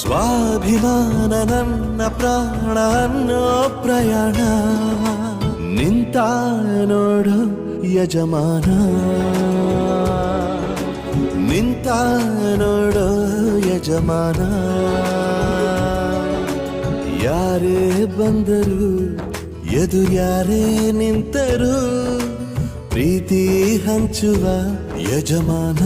ಸ್ವಾಭಿಮಾನ ನನ್ನ ಪ್ರಾಣ ಅನ್ನೋ ಪ್ರಯಾಣ. ನಿಂತ ನೋಡು ಯಜಮಾನ. ನಿಂತ ನೋಡೋ ಯಜಮಾನ. ಯಾರೇ ಬಂದರು, ಎದು ಯಾರೇ ನಿಂತರು, ಪ್ರೀತಿ ಹಂಚುವ ಯಜಮಾನ.